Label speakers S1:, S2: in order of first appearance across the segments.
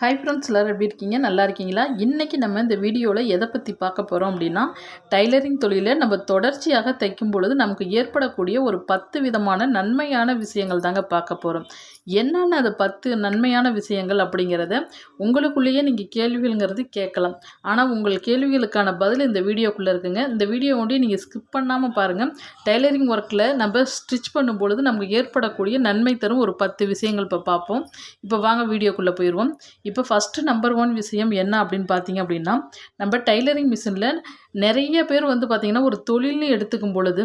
S1: hi friends எல்லோரும் எப்படி இருக்கீங்க நல்லா இருக்கீங்களா இன்றைக்கி நம்ம இந்த வீடியோவில் எதை பற்றி பார்க்க போகிறோம் அப்படின்னா டைலரிங் தொழிலை நம்ம தொடர்ச்சியாக தைக்கும் பொழுது நமக்கு ஏற்படக்கூடிய ஒரு பத்து விதமான நன்மையான விஷயங்கள் தாங்க பார்க்க போகிறோம் என்னென்ன அது பத்து நன்மையான விஷயங்கள் அப்படிங்கிறத உங்களுக்குள்ளேயே நீங்கள் கேள்விகள்ங்கிறது கேட்கலாம் ஆனால் உங்கள் கேள்விகளுக்கான பதில் இந்த வீடியோக்குள்ளே இருக்குங்க இந்த வீடியோ ஒன்றி நீங்கள் ஸ்கிப் பண்ணாமல் பாருங்கள் டைலரிங் ஒர்க்கில் நம்ம ஸ்டிச் பண்ணும் பொழுது நமக்கு ஏற்படக்கூடிய நன்மை தரும் ஒரு பத்து விஷயங்கள் இப்போ பார்ப்போம் இப்போ வாங்க வீடியோக்குள்ளே போயிடுவோம் இப்போ ஃபஸ்ட்டு நம்பர் ஒன் விஷயம் என்ன அப்படின்னு பார்த்தீங்க அப்படின்னா நம்ம டைலரிங் மிஷினில் நிறைய பேர் வந்து பார்த்திங்கன்னா ஒரு தொழில்னு எடுத்துக்கும் பொழுது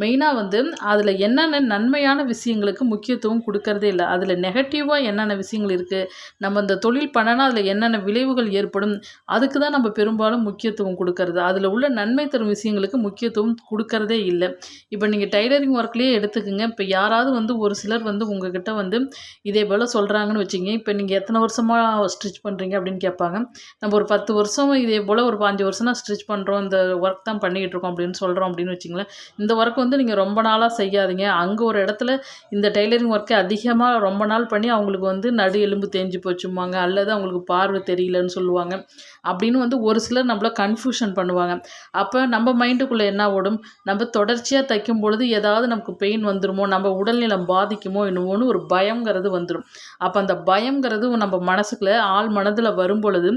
S1: மெயினாக வந்து அதில் என்னென்ன நன்மையான விஷயங்களுக்கு முக்கியத்துவம் கொடுக்கறதே இல்லை அதில் நெகட்டிவாக என்னென்ன விஷயங்கள் இருக்குது நம்ம இந்த தொழில் பண்ணனா அதில் என்னென்ன விளைவுகள் ஏற்படும் அதுக்கு தான் நம்ம பெரும்பாலும் முக்கியத்துவம் கொடுக்கறது அதில் உள்ள நன்மை தரும் விஷயங்களுக்கு முக்கியத்துவம் கொடுக்கறதே இல்லை இப்போ நீங்கள் டைலரிங் ஒர்க்லேயே எடுத்துக்கோங்க இப்போ யாராவது வந்து ஒரு சிலர் வந்து உங்ககிட்ட வந்து இதே போல் சொல்கிறாங்கன்னு வச்சுங்க இப்போ நீங்கள் எத்தனை வருஷமாக ஸ்டிச் பண்ணுறீங்க அப்படின்னு கேட்பாங்க நம்ம ஒரு பத்து வருஷம் இதே போல் ஒரு பாஞ்சு வருஷம் ஸ்டிச் பண்ணுறோம் இந்த ஒர்க் தான் பண்ணிக்கிட்டு இருக்கோம் அப்படின்னு சொல்கிறோம் அப்படின்னு வச்சிங்களேன் இந்த ஒர்க் வந்து நீங்கள் ரொம்ப நாளாக செய்யாதீங்க அங்கே ஒரு இடத்துல இந்த டெய்லரிங் ஒர்க்கை அதிகமாக ரொம்ப நாள் பண்ணி அவங்களுக்கு வந்து நடு எலும்பு தேஞ்சு போச்சுமாங்க அல்லது அவங்களுக்கு பார்வை தெரியலன்னு சொல்லுவாங்க அப்படின்னு வந்து ஒரு சிலர் நம்மளை கன்ஃபியூஷன் பண்ணுவாங்க அப்போ நம்ம மைண்டுக்குள்ளே என்ன ஓடும் நம்ம தொடர்ச்சியாக தைக்கும் பொழுது ஏதாவது நமக்கு பெயின் வந்துடுமோ நம்ம உடல்நிலம் பாதிக்குமோ என்னமோன்னு ஒரு பயங்கிறது வந்துடும் அப்போ அந்த பயங்கிறது நம்ம மனசுக்குள்ளே ஆள் மனதில் வரும் பொழுது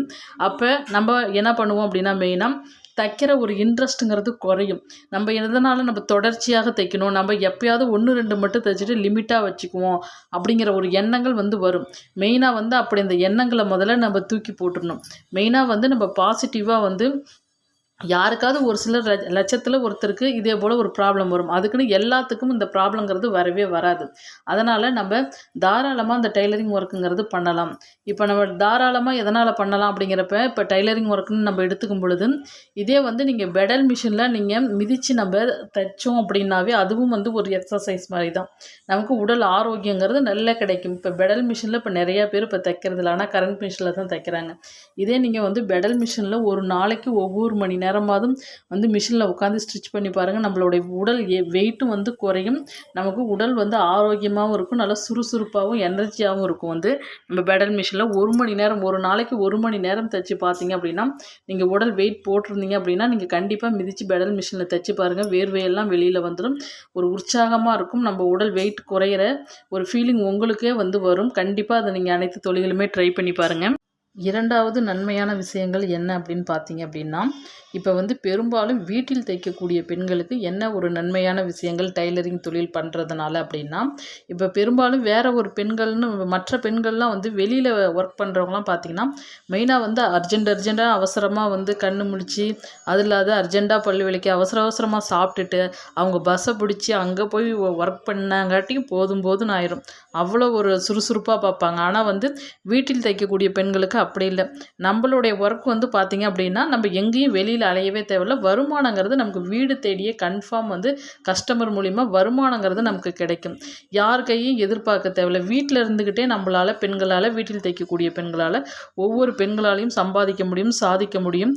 S1: அப்போ நம்ம என்ன பண்ணுவோம் அப்படின்னா மெயினாக தைக்கிற ஒரு இன்ட்ரெஸ்ட்டுங்கிறது குறையும் நம்ம எதனால் நம்ம தொடர்ச்சியாக தைக்கணும் நம்ம எப்பயாவது ஒன்று ரெண்டு மட்டும் தைச்சிட்டு லிமிட்டாக வச்சுக்குவோம் அப்படிங்கிற ஒரு எண்ணங்கள் வந்து வரும் மெயினாக வந்து அப்படி இந்த எண்ணங்களை முதல்ல நம்ம தூக்கி போட்டுடணும் மெயினாக வந்து நம்ம பாசிட்டிவாக வந்து யாருக்காவது ஒரு சிலர் லட்சத்தில் ஒருத்தருக்கு இதே போல் ஒரு ப்ராப்ளம் வரும் அதுக்குன்னு எல்லாத்துக்கும் இந்த ப்ராப்ளங்கிறது வரவே வராது அதனால் நம்ம தாராளமாக இந்த டைலரிங் ஒர்க்குங்கிறது பண்ணலாம் இப்போ நம்ம தாராளமாக எதனால் பண்ணலாம் அப்படிங்கிறப்ப இப்போ டைலரிங் ஒர்க்குன்னு நம்ம எடுத்துக்கும் பொழுது இதே வந்து நீங்கள் பெடல் மிஷினில் நீங்கள் மிதித்து நம்ம தைச்சோம் அப்படின்னாவே அதுவும் வந்து ஒரு எக்ஸசைஸ் மாதிரி தான் நமக்கு உடல் ஆரோக்கியங்கிறது நல்லா கிடைக்கும் இப்போ பெடல் மிஷினில் இப்போ நிறையா பேர் இப்போ தைக்கிறது இல்லை ஆனால் கரண்ட் மிஷினில் தான் தைக்கிறாங்க இதே நீங்கள் வந்து பெடல் மிஷினில் ஒரு நாளைக்கு ஒவ்வொரு மணி நேரம் நேரமாவது வந்து மிஷினில் உட்காந்து ஸ்டிச் பண்ணி பாருங்கள் நம்மளுடைய உடல் வெயிட்டும் வந்து குறையும் நமக்கு உடல் வந்து ஆரோக்கியமாகவும் இருக்கும் நல்லா சுறுசுறுப்பாகவும் எனர்ஜியாகவும் இருக்கும் வந்து நம்ம பெடல் மிஷினில் ஒரு மணி நேரம் ஒரு நாளைக்கு ஒரு மணி நேரம் தைச்சி பார்த்தீங்க அப்படின்னா நீங்கள் உடல் வெயிட் போட்டிருந்தீங்க அப்படின்னா நீங்கள் கண்டிப்பாக மிதித்து பெடல் மிஷினில் தைச்சி பாருங்கள் வேர்வையெல்லாம் வெளியில் வந்துடும் ஒரு உற்சாகமாக இருக்கும் நம்ம உடல் வெயிட் குறையிற ஒரு ஃபீலிங் உங்களுக்கே வந்து வரும் கண்டிப்பாக அதை நீங்கள் அனைத்து தொழிலுமே ட்ரை பண்ணி பாருங்கள் இரண்டாவது நன்மையான விஷயங்கள் என்ன அப்படின்னு பார்த்தீங்க அப்படின்னா இப்போ வந்து பெரும்பாலும் வீட்டில் தைக்கக்கூடிய பெண்களுக்கு என்ன ஒரு நன்மையான விஷயங்கள் டைலரிங் தொழில் பண்ணுறதுனால அப்படின்னா இப்போ பெரும்பாலும் வேறு ஒரு பெண்கள்னு மற்ற பெண்கள்லாம் வந்து வெளியில் ஒர்க் பண்ணுறவங்களாம் பார்த்திங்கன்னா மெயினாக வந்து அர்ஜென்ட் அர்ஜெண்டாக அவசரமாக வந்து கண் முழிச்சு அது இல்லாத அர்ஜெண்டாக பள்ளி வலிக்க அவசர அவசரமாக சாப்பிட்டுட்டு அவங்க பஸ்ஸை பிடிச்சி அங்கே போய் ஒர்க் பண்ணாங்காட்டியும் போதும் போதும் ஆயிரும் அவ்வளோ ஒரு சுறுசுறுப்பாக பார்ப்பாங்க ஆனால் வந்து வீட்டில் தைக்கக்கூடிய பெண்களுக்கு அப்படி இல்லை நம்மளுடைய ஒர்க் வந்து பார்த்திங்க அப்படின்னா நம்ம எங்கேயும் வெளியில் அலையவே தேவையில்ல வருமானங்கிறது நமக்கு வீடு தேடியே கன்ஃபார்ம் வந்து கஸ்டமர் மூலிமா வருமானங்கிறது நமக்கு கிடைக்கும் யார் கையும் எதிர்பார்க்க தேவையில்ல வீட்டில் இருந்துக்கிட்டே நம்மளால் பெண்களால் வீட்டில் தைக்கக்கூடிய பெண்களால் ஒவ்வொரு பெண்களாலையும் சம்பாதிக்க முடியும் சாதிக்க முடியும்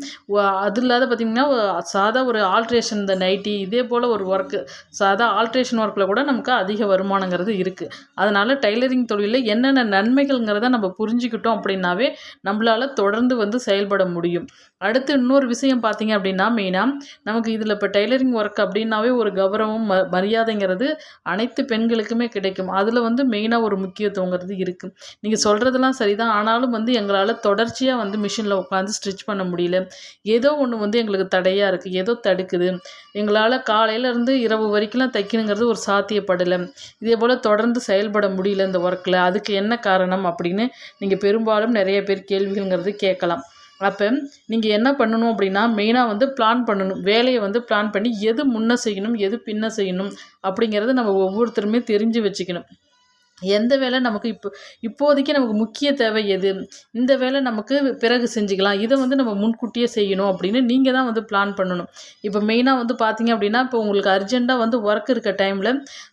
S1: அது இல்லாத பார்த்திங்கன்னா சாதா ஒரு ஆல்ட்ரேஷன் இந்த நைட்டி இதே போல் ஒரு ஒர்க்கு சாதா ஆல்ட்ரேஷன் ஒர்க்கில் கூட நமக்கு அதிக வருமானங்கிறது இருக்குது அதனால் டைலரிங் தொழிலில் என்னென்ன நன்மைகள்ங்கிறத நம்ம புரிஞ்சுக்கிட்டோம் அப்படின்னாவே நம்மளால் தொடர்ந்து வந்து செயல்பட முடியும் அடுத்து இன்னொரு விஷயம் பார்த்திங்க அப்படின்னா மெயினாக நமக்கு இதில் இப்போ டெய்லரிங் ஒர்க் அப்படின்னாவே ஒரு கௌரவம் ம மரியாதைங்கிறது அனைத்து பெண்களுக்குமே கிடைக்கும் அதில் வந்து மெயினாக ஒரு முக்கியத்துவங்கிறது இருக்குது நீங்கள் சொல்கிறதெல்லாம் சரிதான் ஆனாலும் வந்து எங்களால் தொடர்ச்சியாக வந்து மிஷினில் உட்காந்து ஸ்டிச் பண்ண முடியல ஏதோ ஒன்று வந்து எங்களுக்கு தடையாக இருக்குது ஏதோ தடுக்குது எங்களால் காலையிலேருந்து இரவு வரைக்கும்லாம் தைக்கணுங்கிறது ஒரு சாத்தியப்படலை இதே போல் தொடர்ந்து செயல்பட முடியல இந்த ஒர்க்கில் அதுக்கு என்ன காரணம் அப்படின்னு நீங்கள் பெரும்பாலும் நிறைய பேர் கேள்விகள்ங்கிறது கேட்கலாம் அப்போ நீங்கள் என்ன பண்ணணும் அப்படின்னா மெயினாக வந்து பிளான் பண்ணணும் வேலையை வந்து பிளான் பண்ணி எது முன்ன செய்யணும் எது பின்ன செய்யணும் அப்படிங்கிறத நம்ம ஒவ்வொருத்தருமே தெரிஞ்சு வச்சுக்கணும் எந்த வேலை நமக்கு இப்போ இப்போதைக்கு நமக்கு முக்கிய தேவை எது இந்த வேலை நமக்கு பிறகு செஞ்சுக்கலாம் இதை வந்து நம்ம முன்கூட்டியே செய்யணும் அப்படின்னு நீங்கள் தான் வந்து பிளான் பண்ணணும் இப்போ மெயினாக வந்து பார்த்திங்க அப்படின்னா இப்போ உங்களுக்கு அர்ஜெண்ட்டாக வந்து ஒர்க் இருக்க டைமில்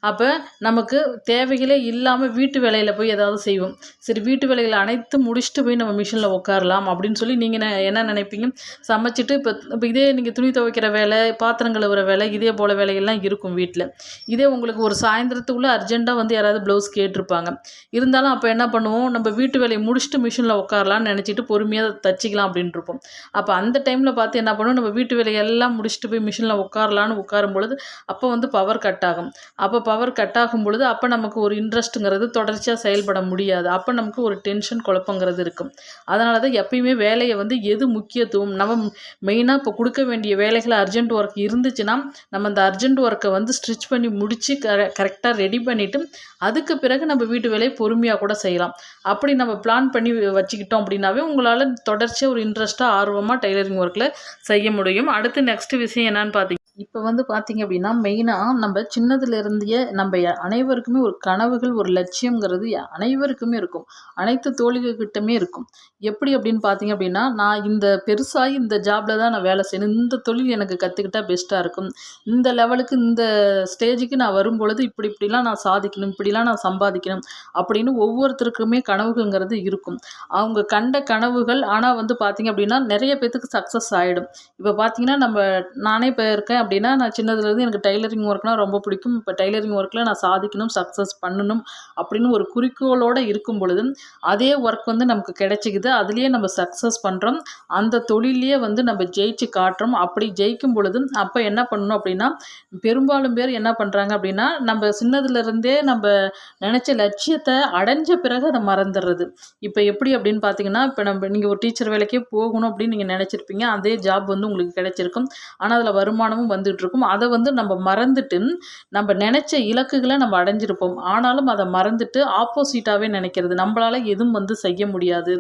S1: அப்போ நமக்கு தேவைகளே இல்லாமல் வீட்டு வேலையில் போய் ஏதாவது செய்வோம் சரி வீட்டு வேலைகளை அனைத்து முடிச்சுட்டு போய் நம்ம மிஷினில் உட்காரலாம் அப்படின்னு சொல்லி நீங்கள் என்ன நினைப்பீங்க சமைச்சிட்டு இப்போ இப்போ இதே நீங்கள் துணி துவைக்கிற வேலை பாத்திரம் கழுவுற வேலை இதே போல் வேலைகள்லாம் இருக்கும் வீட்டில் இதே உங்களுக்கு ஒரு சாயந்தரத்துக்குள்ளே அர்ஜெண்ட்டாக வந்து யாராவது ப்ளவுஸ் கேட்டு இருப்பாங்க இருந்தாலும் அப்போ என்ன பண்ணுவோம் நம்ம வீட்டு வேலையை முடிச்சுட்டு மிஷினில் உட்காரலாம்னு நினச்சிட்டு பொறுமையாக தச்சிக்கலாம் அப்படின்ட்டு இருப்போம் அப்போ அந்த டைமில் பார்த்து என்ன பண்ணுவோம் நம்ம வீட்டு வேலையெல்லாம் முடிச்சுட்டு போய் மிஷினில் உட்காரலான்னு உட்காரும் பொழுது அப்போ வந்து பவர் கட் ஆகும் அப்போ பவர் கட் ஆகும் பொழுது அப்போ நமக்கு ஒரு இன்ட்ரெஸ்ட்டுங்கிறது தொடர்ச்சியாக செயல்பட முடியாது அப்போ நமக்கு ஒரு டென்ஷன் குழப்பங்கிறது இருக்கும் அதனால தான் எப்பயுமே வேலையை வந்து எது முக்கியத்துவம் நம்ம மெயினாக இப்போ கொடுக்க வேண்டிய வேலைகளை அர்ஜென்ட் ஒர்க் இருந்துச்சுன்னா நம்ம அந்த அர்ஜென்ட் ஒர்க்கை வந்து ஸ்ட்ரிச் பண்ணி முடித்து கரெக்டாக ரெடி பண்ணிவிட்டு அதுக்கு பிறகு பிறகு நம்ம வீட்டு வேலையை பொறுமையாக கூட செய்யலாம் அப்படி நம்ம பிளான் பண்ணி வச்சுக்கிட்டோம் அப்படின்னாவே உங்களால் தொடர்ச்சியாக ஒரு இன்ட்ரெஸ்ட்டாக ஆர்வமாக டெய்லரிங் ஒர்க்கில் செய்ய முடியும் அடுத்து நெக்ஸ்ட் விஷயம் என்னன்னு பார்த்தீங்கன்னா இப்போ வந்து பார்த்திங்க அப்படின்னா மெயினாக நம்ம சின்னதுலேருந்தே நம்ம அனைவருக்குமே ஒரு கனவுகள் ஒரு லட்சியங்கிறது அனைவருக்குமே இருக்கும் அனைத்து தோழிகிட்டமே இருக்கும் எப்படி அப்படின்னு பார்த்தீங்க அப்படின்னா நான் இந்த பெருசாகி இந்த ஜாப்பில் தான் நான் வேலை செய்யணும் இந்த தொழில் எனக்கு கற்றுக்கிட்டால் பெஸ்ட்டாக இருக்கும் இந்த லெவலுக்கு இந்த ஸ்டேஜுக்கு நான் வரும் பொழுது இப்படி இப்படிலாம் நான் சாதிக்கணும் இப்படிலாம் நான் சம்பாதிக்கணும் அப்படின்னு ஒவ்வொருத்தருக்குமே கனவுகள்ங்கிறது இருக்கும் அவங்க கண்ட கனவுகள் ஆனால் வந்து பார்த்திங்க அப்படின்னா நிறைய பேர்த்துக்கு சக்ஸஸ் ஆகிடும் இப்போ பார்த்திங்கன்னா நம்ம நானே இப்போ இருக்கேன் அப்படின்னா நான் சின்னதுலேருந்து எனக்கு டைலரிங் ஒர்க்னால் ரொம்ப பிடிக்கும் இப்போ டைலரிங் ஒர்க்கில் நான் சாதிக்கணும் சக்ஸஸ் பண்ணணும் அப்படின்னு ஒரு குறிக்கோளோடு இருக்கும் பொழுது அதே ஒர்க் வந்து நமக்கு கிடைச்சிக்குது அதுலேயே நம்ம சக்ஸஸ் பண்ணுறோம் அந்த தொழிலையே வந்து நம்ம ஜெயிச்சு காட்டுறோம் அப்படி ஜெயிக்கும் பொழுது அப்போ என்ன பண்ணணும் அப்படின்னா பெரும்பாலும் பேர் என்ன பண்ணுறாங்க அப்படின்னா நம்ம சின்னதுலேருந்தே நம்ம நினச்ச லட்சியத்தை அடைஞ்ச பிறகு அதை மறந்துடுறது இப்போ எப்படி அப்படின்னு பார்த்தீங்கன்னா இப்போ நம்ம நீங்கள் ஒரு டீச்சர் வேலைக்கே போகணும் அப்படின்னு நீங்கள் நினச்சிருப்பீங்க அதே ஜாப் வந்து உங்களுக்கு கிடைச்சிருக்கும் ஆனால் அதில் வருமானமும் வந்துகிட்ருக்கும் அதை வந்து நம்ம மறந்துட்டு நம்ம நினச்ச இலக்குகளை நம்ம அடைஞ்சிருப்போம் ஆனாலும் அதை மறந்துட்டு ஆப்போசிட்டாகவே நினைக்கிறது நம்மளால் எதுவும் வந்து செய்ய முடியாது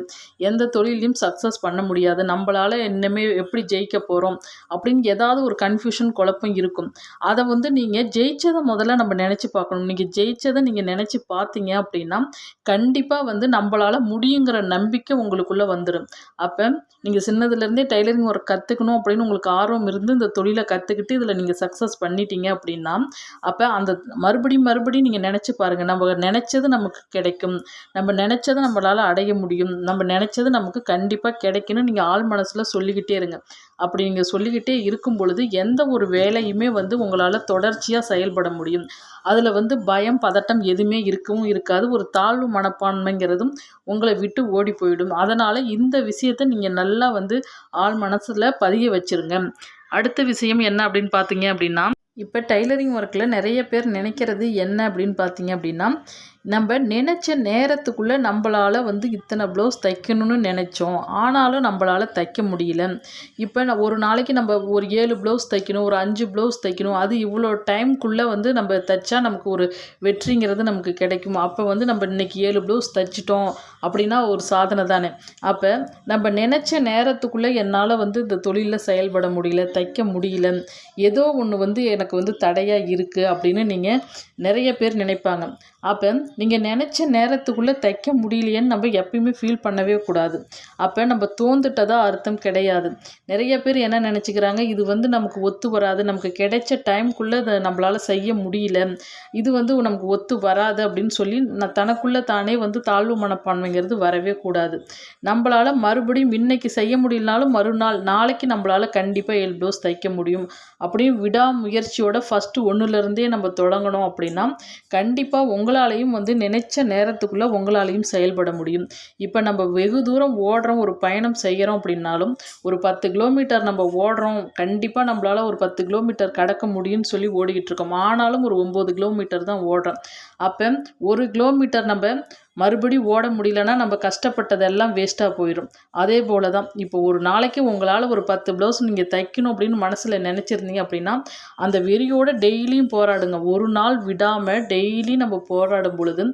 S1: எந்த தொழிலையும் சக்ஸஸ் பண்ண முடியாது நம்மளால் இன்னமே எப்படி ஜெயிக்க போகிறோம் அப்படின்னு ஏதாவது ஒரு கன்ஃபியூஷன் குழப்பம் இருக்கும் அதை வந்து நீங்கள் ஜெயித்ததை முதல்ல நம்ம நினச்சி பார்க்கணும் நீங்கள் ஜெயித்ததை நீங்கள் நினச்சி பார்த்தீங்க அப்படின்னா கண்டிப்பாக வந்து நம்மளால் முடியுங்கிற நம்பிக்கை உங்களுக்குள்ளே வந்துடும் அப்போ நீங்கள் சின்னதுலேருந்தே டைலரிங் ஒர்க் கற்றுக்கணும் அப்படின்னு உங்களுக்கு ஆர்வம் இருந்து இந்த தொழிலை கற்றுக்கிட்டு எடுத்து இதில் நீங்கள் சக்ஸஸ் பண்ணிட்டீங்க அப்படின்னா அப்போ அந்த மறுபடியும் மறுபடியும் நீங்கள் நினச்சி பாருங்கள் நம்ம நினச்சது நமக்கு கிடைக்கும் நம்ம நினச்சது நம்மளால் அடைய முடியும் நம்ம நினச்சது நமக்கு கண்டிப்பாக கிடைக்கணும் நீங்கள் ஆள் மனசில் சொல்லிக்கிட்டே இருங்க அப்படி நீங்கள் சொல்லிக்கிட்டே இருக்கும் பொழுது எந்த ஒரு வேலையுமே வந்து உங்களால் தொடர்ச்சியாக செயல்பட முடியும் அதில் வந்து பயம் பதட்டம் எதுவுமே இருக்கவும் இருக்காது ஒரு தாழ்வு மனப்பான்மைங்கிறதும் உங்களை விட்டு ஓடி போயிடும் அதனால் இந்த விஷயத்தை நீங்கள் நல்லா வந்து ஆள் மனசில் பதிய வச்சுருங்க அடுத்த விஷயம் என்ன அப்படின்னு பார்த்தீங்க அப்படின்னா இப்போ டைலரிங் ஒர்க்கில் நிறைய பேர் நினைக்கிறது என்ன அப்படின்னு பார்த்தீங்க அப்படின்னா நம்ம நினச்ச நேரத்துக்குள்ளே நம்மளால் வந்து இத்தனை ப்ளவுஸ் தைக்கணும்னு நினச்சோம் ஆனாலும் நம்மளால் தைக்க முடியல இப்போ நான் ஒரு நாளைக்கு நம்ம ஒரு ஏழு ப்ளவுஸ் தைக்கணும் ஒரு அஞ்சு ப்ளவுஸ் தைக்கணும் அது இவ்வளோ டைம்குள்ளே வந்து நம்ம தைச்சா நமக்கு ஒரு வெற்றிங்கிறது நமக்கு கிடைக்கும் அப்போ வந்து நம்ம இன்றைக்கி ஏழு ப்ளவுஸ் தைச்சிட்டோம் அப்படின்னா ஒரு சாதனை தானே அப்போ நம்ம நினச்ச நேரத்துக்குள்ளே என்னால் வந்து இந்த தொழிலில் செயல்பட முடியல தைக்க முடியல ஏதோ ஒன்று வந்து எனக்கு வந்து தடையாக இருக்குது அப்படின்னு நீங்கள் நிறைய பேர் நினைப்பாங்க அப்போ நீங்கள் நினச்ச நேரத்துக்குள்ளே தைக்க முடியலையேன்னு நம்ம எப்பயுமே ஃபீல் பண்ணவே கூடாது அப்போ நம்ம தோந்துட்டதா அர்த்தம் கிடையாது நிறைய பேர் என்ன நினச்சிக்கிறாங்க இது வந்து நமக்கு ஒத்து வராது நமக்கு கிடைச்ச டைம்குள்ளே அதை நம்மளால் செய்ய முடியல இது வந்து நமக்கு ஒத்து வராது அப்படின்னு சொல்லி நான் தனக்குள்ளே தானே வந்து தாழ்வு மனப்பான்மைங்கிறது வரவே கூடாது நம்மளால் மறுபடியும் இன்றைக்கி செய்ய முடியலனாலும் மறுநாள் நாளைக்கு நம்மளால் கண்டிப்பாக எல் ப்ளவுஸ் தைக்க முடியும் அப்படின்னு விடாமுயற்சியோட ஃபஸ்ட்டு ஒன்றுலேருந்தே நம்ம தொடங்கணும் அப்படின்னா கண்டிப்பாக உங்களாலையும் வந்து வந்து நினைச்ச நேரத்துக்குள்ளே உங்களாலையும் செயல்பட முடியும் இப்போ நம்ம வெகு தூரம் ஓடுறோம் ஒரு பயணம் செய்கிறோம் அப்படின்னாலும் ஒரு பத்து கிலோமீட்டர் நம்ம ஓடுறோம் கண்டிப்பாக நம்மளால் ஒரு பத்து கிலோமீட்டர் கடக்க முடியும்னு சொல்லி ஓடிக்கிட்டு இருக்கோம் ஆனாலும் ஒரு ஒம்பது கிலோமீட்டர் தான் ஓடுறோம் அப்போ ஒரு கிலோமீட்டர் நம்ம மறுபடி ஓட முடியலன்னா நம்ம கஷ்டப்பட்டதெல்லாம் வேஸ்ட்டாக போயிடும் அதே போல் தான் இப்போ ஒரு நாளைக்கு உங்களால் ஒரு பத்து ப்ளவுஸ் நீங்கள் தைக்கணும் அப்படின்னு மனசில் நினச்சிருந்தீங்க அப்படின்னா அந்த வெறியோட டெய்லியும் போராடுங்க ஒரு நாள் விடாமல் டெய்லி நம்ம போராடும் பொழுது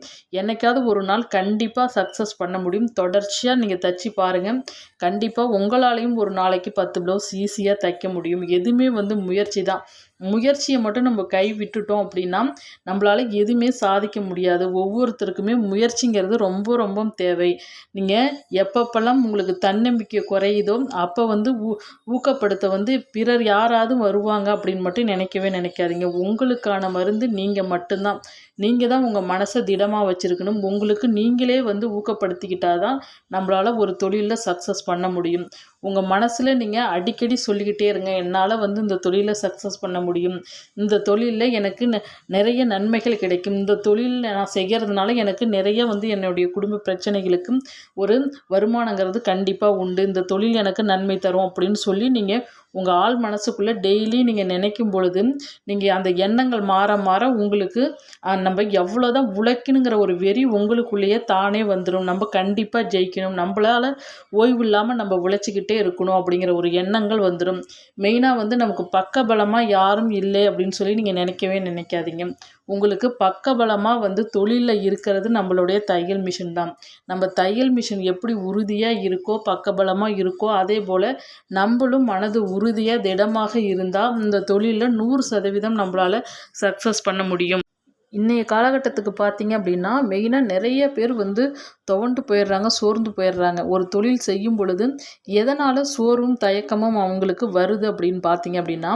S1: என்றைக்காவது ஒரு நாள் கண்டிப்பாக சக்ஸஸ் பண்ண முடியும் தொடர்ச்சியாக நீங்கள் தைச்சி பாருங்கள் கண்டிப்பாக உங்களாலையும் ஒரு நாளைக்கு பத்து ப்ளவுஸ் ஈஸியாக தைக்க முடியும் எதுவுமே வந்து முயற்சி தான் முயற்சியை மட்டும் நம்ம கை விட்டுட்டோம் அப்படின்னா நம்மளால எதுவுமே சாதிக்க முடியாது ஒவ்வொருத்தருக்குமே முயற்சிங்கிறது ரொம்ப ரொம்ப தேவை நீங்கள் எப்பப்பெல்லாம் உங்களுக்கு தன்னம்பிக்கை குறையுதோ அப்போ வந்து ஊ ஊக்கப்படுத்த வந்து பிறர் யாராவது வருவாங்க அப்படின்னு மட்டும் நினைக்கவே நினைக்காதீங்க உங்களுக்கான மருந்து நீங்கள் மட்டும்தான் நீங்கள் தான் உங்கள் மனசை திடமாக வச்சுருக்கணும் உங்களுக்கு நீங்களே வந்து ஊக்கப்படுத்திக்கிட்டால் தான் நம்மளால் ஒரு தொழிலில் சக்ஸஸ் பண்ண முடியும் உங்கள் மனசில் நீங்கள் அடிக்கடி சொல்லிக்கிட்டே இருங்க என்னால் வந்து இந்த தொழிலை சக்ஸஸ் பண்ண முடியும் இந்த தொழிலில் எனக்கு நிறைய நன்மைகள் கிடைக்கும் இந்த தொழில் நான் செய்கிறதுனால எனக்கு நிறைய வந்து என்னுடைய குடும்ப பிரச்சனைகளுக்கும் ஒரு வருமானங்கிறது கண்டிப்பாக உண்டு இந்த தொழில் எனக்கு நன்மை தரும் அப்படின்னு சொல்லி நீங்கள் உங்கள் ஆள் மனசுக்குள்ளே டெய்லி நீங்கள் நினைக்கும் பொழுது நீங்கள் அந்த எண்ணங்கள் மாற மாற உங்களுக்கு நம்ம எவ்வளோ தான் உழைக்கணுங்கிற ஒரு வெறி உங்களுக்குள்ளேயே தானே வந்துடும் நம்ம கண்டிப்பாக ஜெயிக்கணும் நம்மளால் ஓய்வு இல்லாமல் நம்ம உழைச்சிக்கிட்டு பண்ணிக்கிட்டே இருக்கணும் அப்படிங்கிற ஒரு எண்ணங்கள் வந்துடும் மெயினாக வந்து நமக்கு பக்கபலமாக யாரும் இல்லை அப்படின்னு சொல்லி நீங்கள் நினைக்கவே நினைக்காதீங்க உங்களுக்கு பக்கபலமாக வந்து தொழிலில் இருக்கிறது நம்மளுடைய தையல் மிஷின் தான் நம்ம தையல் மிஷின் எப்படி உறுதியாக இருக்கோ பக்கபலமாக இருக்கோ அதே போல் நம்மளும் மனது உறுதியாக திடமாக இருந்தால் இந்த தொழிலில் நூறு சதவீதம் நம்மளால் சக்ஸஸ் பண்ண முடியும் இன்றைய காலகட்டத்துக்கு பார்த்திங்க அப்படின்னா மெயினாக நிறைய பேர் வந்து துவண்டு போயிடுறாங்க சோர்ந்து போயிடுறாங்க ஒரு தொழில் செய்யும் பொழுது எதனால் சோர்வும் தயக்கமும் அவங்களுக்கு வருது அப்படின்னு பார்த்திங்க அப்படின்னா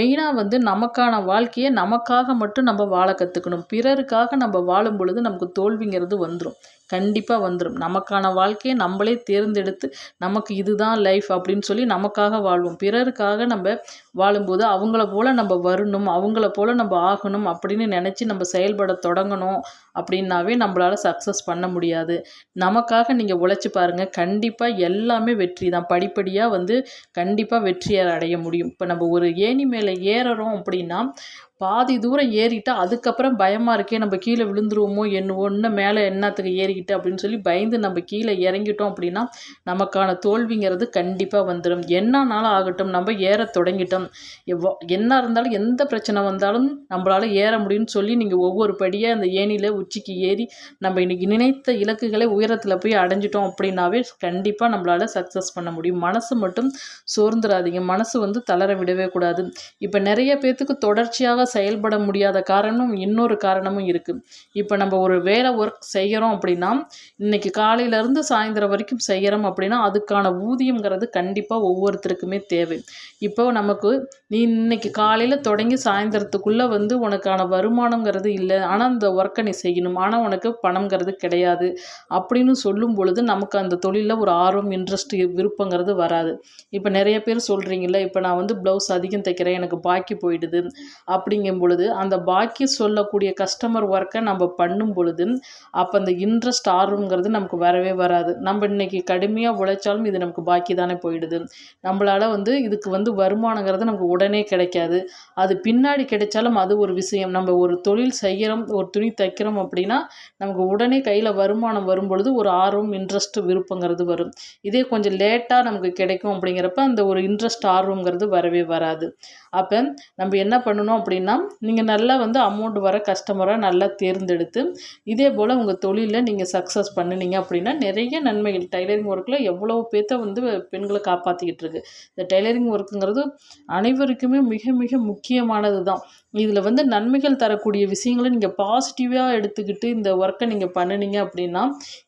S1: மெயினாக வந்து நமக்கான வாழ்க்கையை நமக்காக மட்டும் நம்ம வாழ கற்றுக்கணும் பிறருக்காக நம்ம வாழும் பொழுது நமக்கு தோல்விங்கிறது வந்துடும் கண்டிப்பாக வந்துடும் நமக்கான வாழ்க்கையை நம்மளே தேர்ந்தெடுத்து நமக்கு இதுதான் லைஃப் அப்படின்னு சொல்லி நமக்காக வாழ்வோம் பிறருக்காக நம்ம வாழும்போது அவங்கள போல் நம்ம வரணும் அவங்கள போல் நம்ம ஆகணும் அப்படின்னு நினச்சி நம்ம செயல்பட தொடங்கணும் அப்படின்னாவே நம்மளால் சக்ஸஸ் பண்ண முடியாது நமக்காக நீங்கள் உழைச்சி பாருங்கள் கண்டிப்பாக எல்லாமே வெற்றி தான் படிப்படியாக வந்து கண்டிப்பாக வெற்றியை அடைய முடியும் இப்போ நம்ம ஒரு ஏணி மேலே ஏறுறோம் அப்படின்னா பாதி தூரம் ஏறிட்டால் அதுக்கப்புறம் பயமாக இருக்கே நம்ம கீழே விழுந்துருவோமோ என்னவோ ஒன்று மேலே என்னத்துக்கு ஏறிக்கிட்டு அப்படின்னு சொல்லி பயந்து நம்ம கீழே இறங்கிட்டோம் அப்படின்னா நமக்கான தோல்விங்கிறது கண்டிப்பாக வந்துடும் என்னன்னாலும் ஆகட்டும் நம்ம ஏற தொடங்கிட்டோம் எவ்வளோ என்ன இருந்தாலும் எந்த பிரச்சனை வந்தாலும் நம்மளால் ஏற முடியும்னு சொல்லி நீங்கள் ஒவ்வொரு படியாக அந்த ஏணியில் உச்சிக்கு ஏறி நம்ம இன்றைக்கி நினைத்த இலக்குகளை உயரத்தில் போய் அடைஞ்சிட்டோம் அப்படின்னாவே கண்டிப்பாக நம்மளால் சக்ஸஸ் பண்ண முடியும் மனசு மட்டும் சோர்ந்துடாதீங்க மனசு வந்து தளர விடவே கூடாது இப்போ நிறைய பேர்த்துக்கு தொடர்ச்சியாக செயல்பட முடியாத காரணமும் இன்னொரு காரணமும் இருக்குது இப்போ நம்ம ஒரு வேலை ஒர்க் செய்கிறோம் அப்படின்னா இன்றைக்கி காலையிலேருந்து சாயந்தரம் வரைக்கும் செய்கிறோம் அப்படின்னா அதுக்கான ஊதியங்கிறது கண்டிப்பாக ஒவ்வொருத்தருக்குமே தேவை இப்போ நமக்கு நீ இன்னைக்கு காலையில் தொடங்கி சாயந்தரத்துக்குள்ளே வந்து உனக்கான வருமானங்கிறது இல்லை ஆனால் அந்த ஒர்க்கை நீ செய் செய்யணும் ஆனால் உனக்கு பணங்கிறது கிடையாது அப்படின்னு சொல்லும் பொழுது நமக்கு அந்த தொழிலில் ஒரு ஆர்வம் இன்ட்ரெஸ்ட் விருப்பங்கிறது வராது இப்போ நிறைய பேர் சொல்கிறீங்கள இப்போ நான் வந்து ப்ளவுஸ் அதிகம் தைக்கிறேன் எனக்கு பாக்கி போயிடுது அப்படிங்கும் பொழுது அந்த பாக்கி சொல்லக்கூடிய கஸ்டமர் ஒர்க்கை நம்ம பண்ணும் பொழுது அப்போ அந்த இன்ட்ரெஸ்ட் ஆர்வங்கிறது நமக்கு வரவே வராது நம்ம இன்றைக்கி கடுமையாக உழைச்சாலும் இது நமக்கு பாக்கி தானே போயிடுது நம்மளால் வந்து இதுக்கு வந்து வருமானங்கிறது நமக்கு உடனே கிடைக்காது அது பின்னாடி கிடைச்சாலும் அது ஒரு விஷயம் நம்ம ஒரு தொழில் செய்கிறோம் ஒரு துணி தைக்கிறோம் அப்படின்னா நமக்கு உடனே கையில் வருமானம் வரும்பொழுது ஒரு ஆர்வம் இன்ட்ரெஸ்ட் விருப்பங்கிறது வரும் இதே கொஞ்சம் லேட்டாக நமக்கு கிடைக்கும் அப்படிங்கிறப்ப அந்த ஒரு இன்ட்ரெஸ்ட் ஆர்வங்கிறது வரவே வராது அப்போ நம்ம என்ன பண்ணணும் அப்படின்னா நீங்கள் நல்லா வந்து அமௌண்ட் வர கஸ்டமராக நல்லா தேர்ந்தெடுத்து இதே போல் உங்கள் தொழிலில் நீங்கள் சக்ஸஸ் பண்ணினீங்க அப்படின்னா நிறைய நன்மைகள் டைலரிங் ஒர்க்கில் எவ்வளோ பேர்த்த வந்து பெண்களை காப்பாற்றிக்கிட்டு இருக்குது இந்த டைலரிங் ஒர்க்குங்கிறது அனைவருக்குமே மிக மிக முக்கியமானது தான் இதில் வந்து நன்மைகள் தரக்கூடிய விஷயங்களை நீங்கள் பாசிட்டிவாக எடுத்துக்கிட்டு இந்த ஒர்க்கை நீங்கள் பண்ணினீங்க அப்படின்னா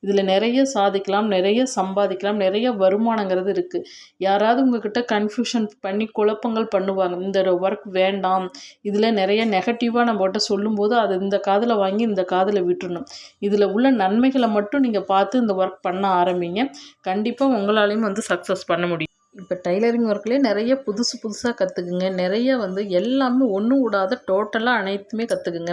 S1: இதில் நிறைய சாதிக்கலாம் நிறைய சம்பாதிக்கலாம் நிறைய வருமானங்கிறது இருக்குது யாராவது உங்ககிட்ட கன்ஃபியூஷன் பண்ணி குழப்பங்கள் பண்ணுவாங்க இந்த ஒர்க் வேண்டாம் இதில் நிறைய நெகட்டிவாக நம்மகிட்ட சொல்லும்போது அது இந்த காதில் வாங்கி இந்த காதில் விட்டுறணும் இதில் உள்ள நன்மைகளை மட்டும் நீங்கள் பார்த்து இந்த ஒர்க் பண்ண ஆரம்பிங்க கண்டிப்பாக உங்களாலையும் வந்து சக்ஸஸ் பண்ண முடியும் இப்போ டைலரிங் ஒர்க்லேயே நிறைய புதுசு புதுசாக கற்றுக்குங்க நிறைய வந்து எல்லாமே ஒன்றும் விடாத டோட்டலாக அனைத்துமே கற்றுக்குங்க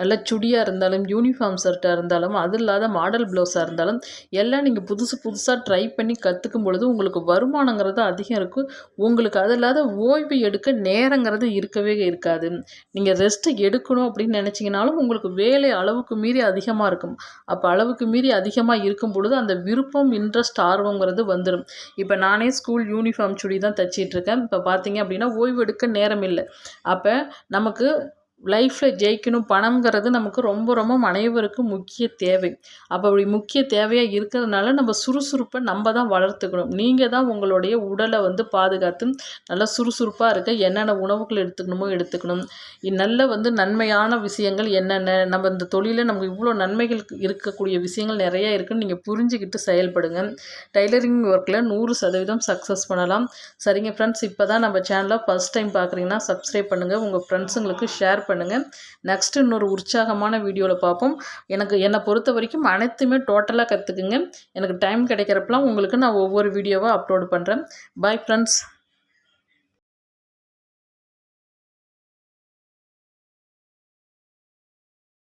S1: நல்ல சுடியாக இருந்தாலும் யூனிஃபார்ம் ஷர்ட்டாக இருந்தாலும் அது இல்லாத மாடல் ப்ளவுஸாக இருந்தாலும் எல்லாம் நீங்கள் புதுசு புதுசாக ட்ரை பண்ணி கற்றுக்கும் பொழுது உங்களுக்கு வருமானங்கிறது அதிகம் இருக்கும் உங்களுக்கு அது இல்லாத ஓய்வு எடுக்க நேரங்கிறது இருக்கவே இருக்காது நீங்கள் ரெஸ்ட்டு எடுக்கணும் அப்படின்னு நினச்சிங்கனாலும் உங்களுக்கு வேலை அளவுக்கு மீறி அதிகமாக இருக்கும் அப்போ அளவுக்கு மீறி அதிகமாக இருக்கும் பொழுது அந்த விருப்பம் இன்ட்ரெஸ்ட் ஆர்வங்கிறது வந்துடும் இப்போ நானே ஸ்கூல் யூ யூனிஃபார்ம் சுடி தான் தைச்சிட்ருக்கேன் இப்போ பார்த்தீங்க அப்படின்னா ஓய்வெடுக்க நேரம் இல்லை அப்போ நமக்கு லைஃப்பில் ஜெயிக்கணும் பணங்கிறது நமக்கு ரொம்ப ரொம்ப அனைவருக்கும் முக்கிய தேவை அப்போ அப்படி முக்கிய தேவையாக இருக்கிறதுனால நம்ம சுறுசுறுப்பை நம்ம தான் வளர்த்துக்கணும் நீங்கள் தான் உங்களுடைய உடலை வந்து பாதுகாத்து நல்லா சுறுசுறுப்பாக இருக்க என்னென்ன உணவுகள் எடுத்துக்கணுமோ எடுத்துக்கணும் நல்ல வந்து நன்மையான விஷயங்கள் என்னென்ன நம்ம இந்த தொழிலில் நமக்கு இவ்வளோ நன்மைகள் இருக்கக்கூடிய விஷயங்கள் நிறையா இருக்குன்னு நீங்கள் புரிஞ்சுக்கிட்டு செயல்படுங்க டைலரிங் ஒர்க்கில் நூறு சதவீதம் சக்ஸஸ் பண்ணலாம் சரிங்க ஃப்ரெண்ட்ஸ் இப்போ தான் நம்ம சேனலை ஃபஸ்ட் டைம் பார்க்குறீங்கன்னா சப்ஸ்கிரைப் பண்ணுங்கள் உங்கள் ஃப்ரெண்ட்ஸுங்களுக்கு ஷேர் பண்ணுங்கள் நெக்ஸ்ட்டு இன்னொரு உற்சாகமான வீடியோவில் பார்ப்போம் எனக்கு என்னை பொறுத்த வரைக்கும் அனைத்துமே டோட்டலாக கற்றுக்குங்க எனக்கு டைம் கிடைக்கிறப்பெல்லாம் உங்களுக்கு நான் ஒவ்வொரு வீடியோவாக அப்லோடு பண்ணுறேன் பாய் ஃப்ரெண்ட்ஸ்